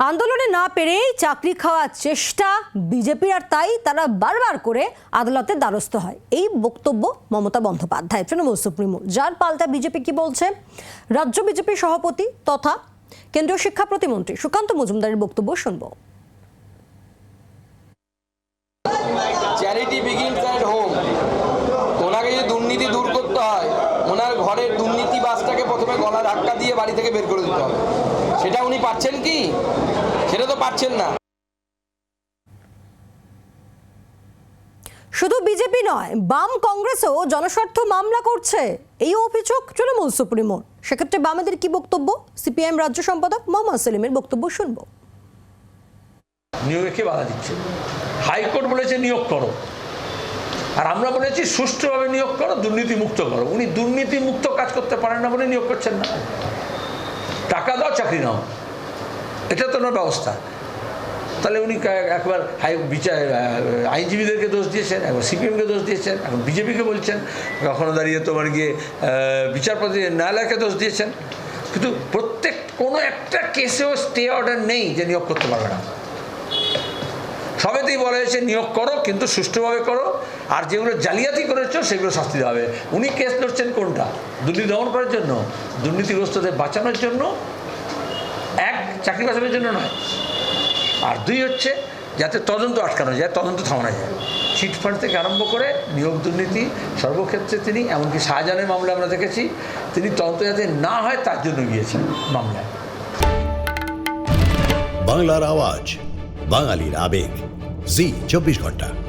আন্দোলনে না পেরেই চাকরি খাওয়ার চেষ্টা বিজেপির, আর তাই তারা বারবার করে আদালতের দ্বারস্থ হয়। এই বক্তব্য মমতা বন্দ্যোপাধ্যায়, তৃণমূল সুপ্রিমো। যার পাল্টা বিজেপি কি বলছে? রাজ্য বিজেপি সভাপতি তথা কেন্দ্রীয় শিক্ষা প্রতিমন্ত্রী সুকান্ত মজুমদারের বক্তব্য শুনব। চ্যারিটি হোম ওনাকে দুর্নীতি দূর করতে হয়, ওনার ঘরের দুর্নীতি বাসটাকে প্রথমে গলার ধাক্কা দিয়ে বাড়ি থেকে বের করে দিতে হবে। সেটা উনি পাচ্ছেন কি? সেটা তো পাচ্ছেন না। শুধু বিজেপি নয় বাম কংগ্রেসও জনস্বার্থ মামলা করছে। এই অভিযোগ তৃণমূল সুপ্রিমোর সেক্ষেত্রে বামেদের কি বক্তব্য? সিপিআইএম রাজ্য সম্পাদক মোহাম্মদ সেলিমের বক্তব্য শুনব। নিয়োগকে বাধা দিচ্ছে? হাইকোর্ট বলেছে নিয়োগ করো। আর আমরা বলেছি সুষ্ঠুভাবে নিয়োগ করো দুর্নীতি মুক্ত করো। উনি দুর্নীতিমুক্ত কাজ করতে পারেন না বলে নিয়োগ করছেন না। টাকা দাও, চাকরি নাও। এটা তো ওনার ব্যবস্থা। তাহলে উনি একবার হাই বিচার আইনজীবীদেরকে দোষ দিয়েছেন, একবার সিপিএমকে দোষ দিয়েছেন, এখন বিজেপিকে বলছেন, কখনো দাঁড়িয়ে তোমার গিয়ে বিচারপতি ন্যায়ালয়কে দোষ দিয়েছেন। কিন্তু প্রত্যেক, কোনো একটা কেসেও স্টে অর্ডার নেই যে নিয়োগ করতে পারবে না। সবেতেই বলা হয়েছে নিয়োগ করো, কিন্তু সুষ্ঠুভাবে করো, আর যেগুলো জালিয়াতি করেছ, সেগুলো শাস্তি দেওয়া হবে। উনি কেস লড়ছেন কোনটা? দুর্নীতি দমন করার জন্য? দুর্নীতিগ্রস্তদের বাঁচানোর জন্য? এক, চাকরি বাঁচানোর জন্য নয়। আর দুই হচ্ছে, যাতে তদন্ত আটকানো যায়, তদন্ত থামানো যায়। চিটফান্ড থেকে আরম্ভ করে নিয়োগ দুর্নীতি, সর্বক্ষেত্রে তিনি, এমনকি শাহজাহানের মামলা আমরা দেখেছি, তিনি তদন্ত যাতে না হয়, তার জন্য গিয়েছেন মামলায়। বাংলার আওয়াজ, বাঙালির আবেগ। জি চব্বিশ ঘণ্টা।